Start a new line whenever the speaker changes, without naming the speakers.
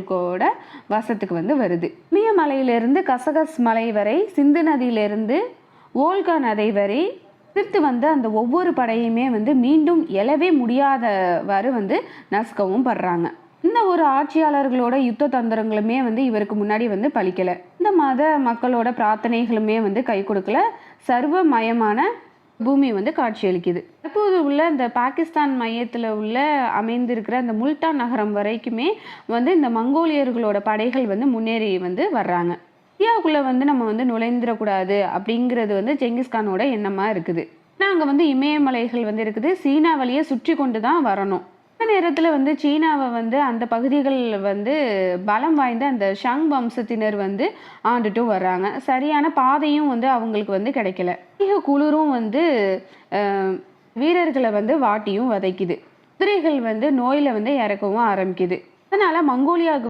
கோட வசத்துக்கு வந்து வருது. இமயமலையிலிருந்து கசகஸ் மலை வரை சிந்து நதியிலிருந்து ஓல்கா நதி வரை எதிர்த்து வந்து அந்த ஒவ்வொரு படையுமே வந்து மீண்டும் எழவே முடியாதவாறு வந்து நசுக்கவும் படுறாங்க. இந்த ஒரு ஆட்சியாளர்களோட யுத்த தந்திரங்களுமே வந்து இவருக்கு முன்னாடி வந்து பலிக்கல. இந்த மத மக்களோட பிரார்த்தனைகளுமே வந்து கை கொடுக்கல. சர்வமயமான பூமி வந்து காட்சியளிக்குது தற்போது உள்ள இந்த பாகிஸ்தான் மையத்தில் உள்ள அமைந்திருக்கிற அந்த முல்தான் நகரம் வரைக்குமே வந்து இந்த மங்கோலியர்களோட படைகள் வந்து முன்னேறி வந்து வர்றாங்க. இந்தியாவுக்குள்ளே வந்து நம்ம வந்து நுழைந்துடக்கூடாது அப்படிங்கிறது வந்து செங்கிஸ்கானோட எண்ணமாக இருக்குது. ஏன்னா அங்கே வந்து இமயமலைகள் வந்து இருக்குது. சீனா வழியை சுற்றி கொண்டு தான் வரணும். நேரத்தில் வந்து சீனாவை வந்து அந்த பகுதிகள் வந்து பலம் வாய்ந்த அந்த ஷங் வம்சத்தினர் வந்து ஆண்டுட்டும் வர்றாங்க. சரியான பாதையும் வந்து அவங்களுக்கு வந்து கிடைக்கல. அதிக குளிரும் வந்து வீரர்களை வந்து வாட்டியும் வதைக்குது. குதிரைகள் வந்து நோயில் வந்து இறக்கவும் ஆரம்பிக்குது. அதனால மங்கோலியாவுக்கு